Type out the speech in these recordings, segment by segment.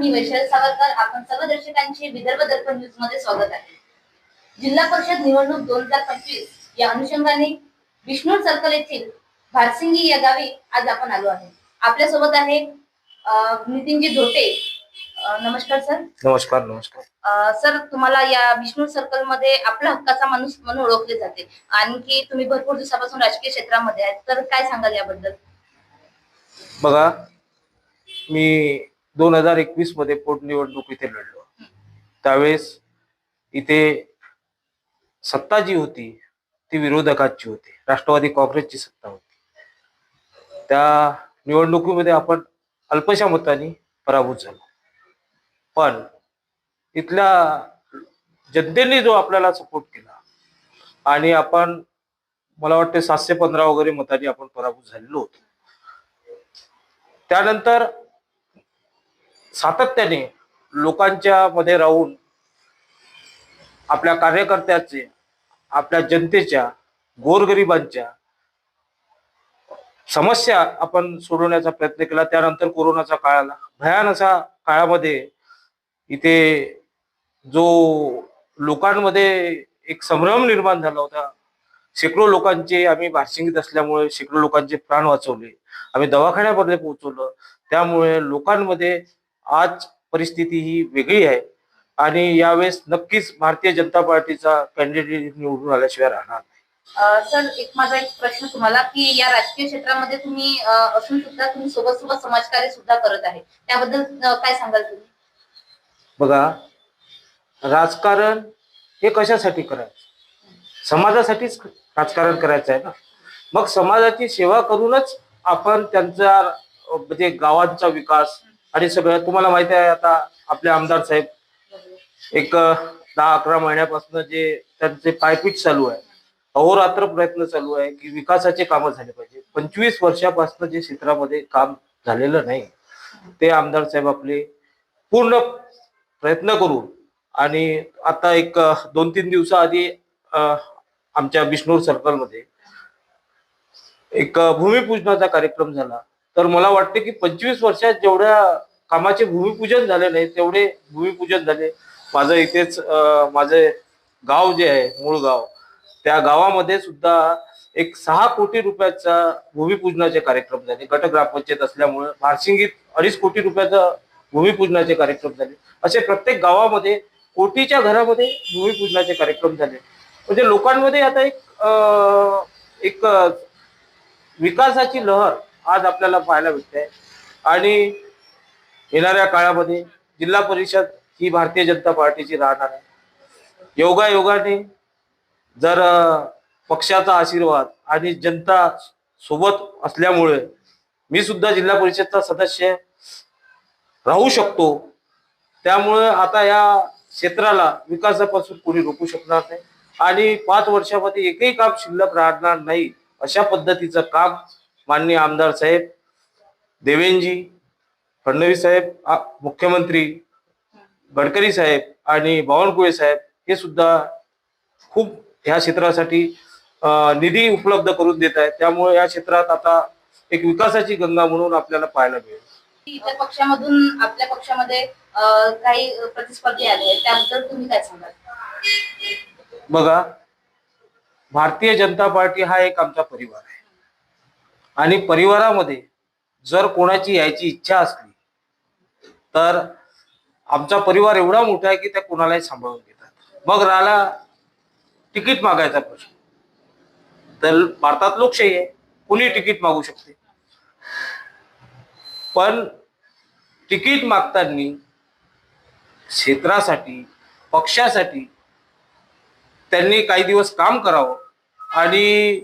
मी वैशाली सावरकर. आपण सर्व दर्शकांचे विदर्भ दर्पण न्यूजमध्ये स्वागत आहे. जिल्हा परिषद निवडणूक दोन हजार पंचवीस या अनुषंगाने विष्णू सर्कल येथील भारसिंगी या गावी आज आपण आलो आहे. आपल्यासोबत आहे अं, नितीनजी धोटे. अं, नमस्कार सर. नमस्कार नमस्कार. अं, सर तुम्हाला या विष्णू सर्कलमध्ये आपला हक्काचा माणूस म्हणून ओळखले जाते. आणखी तुम्ही भरपूर दिवसापासून राजकीय क्षेत्रामध्ये आहेत. तर काय सांगाल याबद्दल? बघा मी दोन हजार एकवीसमध्ये पोटनिवडणूक इथे लढलो. त्यावेळेस इथे सत्ता जी होती ती विरोधकाची होती. राष्ट्रवादी काँग्रेसची सत्ता होती. त्या निवडणुकीमध्ये आपण अल्पशा मतांनी पराभूत झालो. पण इथल्या जनतेने जो आपल्याला सपोर्ट केला आणि आपण मला वाटते सातशे पंधरा वगैरे मतांनी आपण पराभूत झालेलो होतो. त्यानंतर सातत्याने लोकांच्या मध्ये राहून आपल्या कार्यकर्त्याचे आपल्या जनतेच्या गोरगरिबांच्या समस्या आपण सोडवण्याचा प्रयत्न केला. त्यानंतर कोरोनाचा काळ आला. भयान असा काळामध्ये इथे जो लोकांमध्ये एक संभ्रम निर्माण झाला होता. शेकडो लोकांचे आम्ही बार्शिंगीत असल्यामुळे शेकडो लोकांचे प्राण वाचवले. आम्ही दवाखान्यामध्ये पोहोचवलं. त्यामुळे लोकांमध्ये आज परिस्थिती ही वेगळी आहे. आणि यावेळेस नक्कीच भारतीय जनता पार्टीचा कॅन्डिडेट निवडून आल्याशिवाय राहणार सर एक माझा एक प्रश्न तुम्हाला की या राजकीय क्षेत्रामध्ये तुम्ही असून सुद्धा तुम्ही सोबत सोबत समाजकार्य सुद्धा करत आहे. त्याबद्दल काय सांगाल तुम्ही? बघा राजकारण हे कशासाठी करायचं? समाजासाठीच राजकारण करायचं आहे ना? मग समाजाची सेवा करूनच आपण त्यांचा म्हणजे गावांचा विकास आणि सगळं तुम्हाला माहिती आहे आता आपले आमदार साहेब एक दहा अकरा महिन्यापासून जे त्यांचे पायपीट चालू आहे अहोरात्र प्रयत्न चालू आहे की विकासाचे कामं झाले पाहिजे. पंचवीस वर्षापासून जे क्षेत्रामध्ये काम झालेलं नाही ते आमदार साहेब आपले पूर्ण प्रयत्न करून आणि आता एक दोन तीन दिवसाआधी आमच्या बिष्णूर सर्कलमध्ये एक भूमिपूजनाचा कार्यक्रम झाला. तर मला वाटते की पंचवीस वर्षात जेवढ्या कामाचे भूमिपूजन झाले नाही तेवढे भूमिपूजन झाले. माझं इथेच माझे गाव जे आहे मूळ गाव त्या गावामध्ये सुद्धा एक सहा कोटी रुपयाचा भूमिपूजनाचे कार्यक्रम झाले. गट ग्रामपंचायत असल्यामुळे बार्शिंगीत अडीच कोटी रुपयाचा भूमिपूजनाचे कार्यक्रम झाले. असे प्रत्येक गावामध्ये कोटीच्या घरामध्ये भूमिपूजनाचे कार्यक्रम झाले. म्हणजे लोकांमध्ये आता एक एक विकासाची लहर आज आपल्याला पाहायला भेटते आणि येणाऱ्या काळामध्ये जिल्हा परिषद ही भारतीय जनता पार्टीची राहणार आहे. योगायोगाने जर पक्षाचा आशीर्वाद आणि जनता सोबत असल्यामुळे मी सुद्धा जिल्हा परिषदचा सदस्य राहू शकतो. त्यामुळे आता या क्षेत्राला विकासापासून कोणी रोखू शकणार नाही. आणि पाच वर्षामध्ये एकही काम शिल्लक राहणार नाही अशा पद्धतीचं काम माननीय आमदार साहेब देवेंजी फडणवीस साहेब मुख्यमंत्री गडकरी साहेब आणि बावनकुळे साहेब हे सुद्धा खूप ह्या क्षेत्रासाठी निधी उपलब्ध करून देत आहेत. त्यामुळे या क्षेत्रात आता एक विकासाची गंगा म्हणून आपल्याला पाहायला मिळेल. इतर पक्षामधून आपल्या पक्षामध्ये काही प्रतिस्पर्धी आले आहेत. त्याबद्दल तुम्ही काय सांगाल? बघा भारतीय जनता पार्टी हा एक आमचा परिवार आहे. आणि परिवारामध्ये जर कोणाची यायची इच्छा असली तर आमचा परिवार एवढा मोठा आहे की त्या कोणालाही सांभाळून घेतात. मग राहिला तिकीट मागायचा प्रश्न. तर भारतात लोकशाही आहे. कुणी तिकीट मागू शकते? पण तिकीट मागताना क्षेत्रासाठी पक्षासाठी त्यांनी काही दिवस काम करावं आणि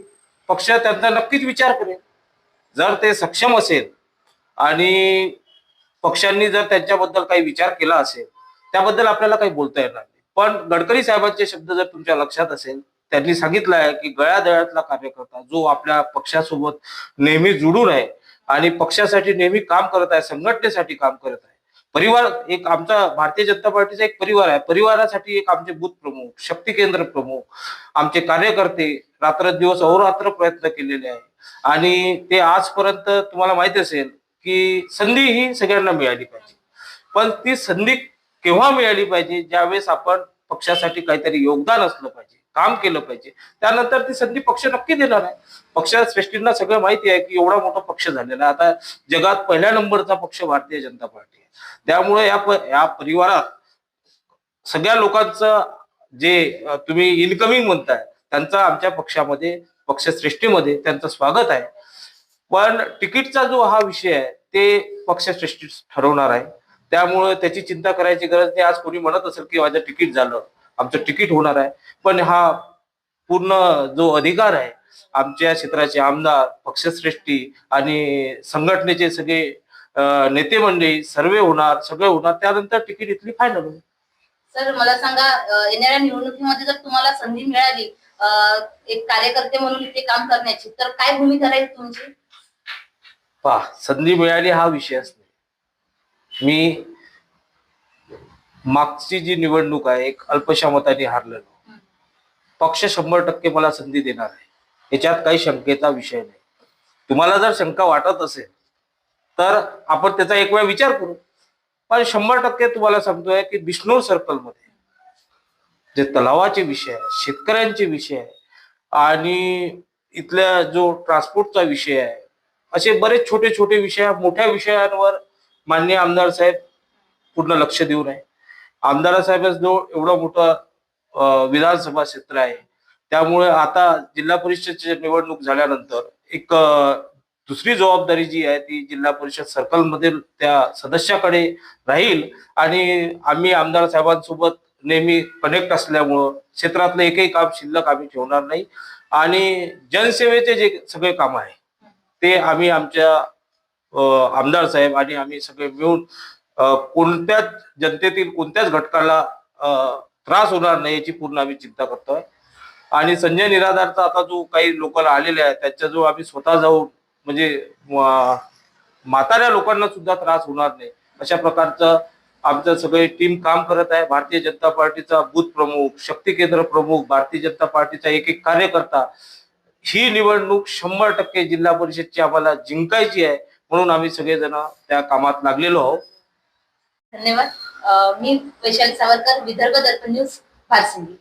पक्ष त्यांचा नक्कीच विचार करेल. जर ते सक्षम असेल आणि पक्षांनी जर त्यांच्याबद्दल काही विचार केला असेल त्याबद्दल आपल्याला काही बोलता येणार नाही. पण गडकरी साहेबांचे शब्द जर तुमच्या लक्षात असेल त्यांनी सांगितलं आहे की गळ्यादळातला कार्यकर्ता जो आपल्या पक्षासोबत नेहमी जुडून आहे आणि पक्षासाठी नेहमी काम करत आहे संघटनेसाठी काम करत आहे. परिवार एक आमचा भारतीय जनता पार्टीचा एक परिवार आहे. परिवारासाठी एक आमचे बूथ प्रमुख शक्ती केंद्र प्रमुख आमचे कार्यकर्ते रात्रदिवस अहोरात्र प्रयत्न केलेले आहे आणि ते आजपर्यंत तुम्हाला माहिती असेल की संधी ही सगळ्यांना मिळाली पाहिजे. पण ती संधी केव्हा मिळाली पाहिजे? ज्यावेळेस आपण पक्षासाठी काहीतरी योगदान असलं पाहिजे काम केलं पाहिजे त्यानंतर ती संधी पक्ष नक्की देणार आहे. पक्ष श्रेष्ठींना सगळं माहिती आहे की एवढा मोठा पक्ष झालेला आहे. आता जगात पहिल्या नंबरचा पक्ष भारतीय जनता पार्टी आहे. त्यामुळे या या परिवारात सगळ्या लोकांचं जे तुम्ही इनकमिंग म्हणताय त्यांचा आमच्या पक्षामध्ये पक्षश्रेष्ठीमध्ये त्यांचं स्वागत आहे. पण तिकीटचा जो हा विषय आहे ते पक्षश्रेष्ठी ठरवणार आहे. त्यामुळे त्याची चिंता करायची गरज नाही. आज कोणी म्हणत असेल की माझं तिकीट झालं आमचं तिकीट होणार आहे. पण हा पूर्ण जो अधिकार आहे आमच्या क्षेत्राचे आमदार पक्षश्रेष्ठी आणि संघटनेचे सगळे नेते मंडळी सर्वे होणार सगळे होणार त्यानंतर तिकीट इथली फायनल होईल. सर मला सांगा येणाऱ्या निवडणुकीमध्ये जर तुम्हाला संधी मिळाली एक कार्यकर्ते म्हणून इथे काम करण्याची. तर काय भूमिका राहील तुमची? पहा संधी मिळाली हा विषयच नाही मी मागची जी निवडणूक आहे एक अल्पशा मताने हारलेलो. पक्ष शंभर टक्के मला संधी देणार आहे. याच्यात काही शंकेचा विषय नाही. तुम्हाला जर शंका वाटत असेल तर आपण त्याचा एक वेळा विचार करू. पण शंभर टक्के तुम्हाला सांगतोय की बिष्णूर सर्कलमध्ये जे तलावाचे विषय आहे शेतकऱ्यांचे विषय आहे आणि इथल्या जो ट्रान्सपोर्टचा विषय आहे असे बरेच छोटे छोटे विषय मोठ्या विषयांवर माननीय आमदार साहेब पूर्ण लक्ष देऊन आहे. आमदार साहेबांजवळ एवढा मोठं विधानसभा क्षेत्र आहे. त्यामुळे आता जिल्हा परिषदची निवडणूक झाल्यानंतर एक दुसरी जबाबदारी जी आहे ती जिल्हा परिषद सर्कलमधील त्या सदस्याकडे राहील. आणि आम्ही आमदार साहेबांसोबत नेहमी कनेक्ट असल्यामुळं क्षेत्रातलं एकही काम शिल्लक आम्ही ठेवणार नाही. आणि जनसेवेचे जे सगळे काम आहे ते आम्ही आमच्या आमदार साहेब आणि आम्ही सगळे मिळून कोणत्याच जनतेतील कोणत्याच घटकाला त्रास होणार नाही याची पूर्ण आम्ही चिंता करतोय. आणि संजय निराधारचा आता जो काही लोकांना आलेले आहे त्याच्या जो आम्ही स्वतः जाऊन म्हणजे म्हाताऱ्या लोकांना सुद्धा त्रास होणार नाही. अशा प्रकारचं आमचं सगळे टीम काम करत आहे. भारतीय जनता पार्टीचा बूथ प्रमुख शक्ती केंद्र प्रमुख भारतीय जनता पार्टीचा एक एक कार्यकर्ता. ही निवडणूक शंभर टक्के जिल्हा परिषदची आम्हाला जिंकायची आहे म्हणून आम्ही सगळेजण त्या कामात लागलेलो आहोत. धन्यवाद. मी वैशाली सावरकर विदर्भ दर्पण न्यूज फारसिंगी.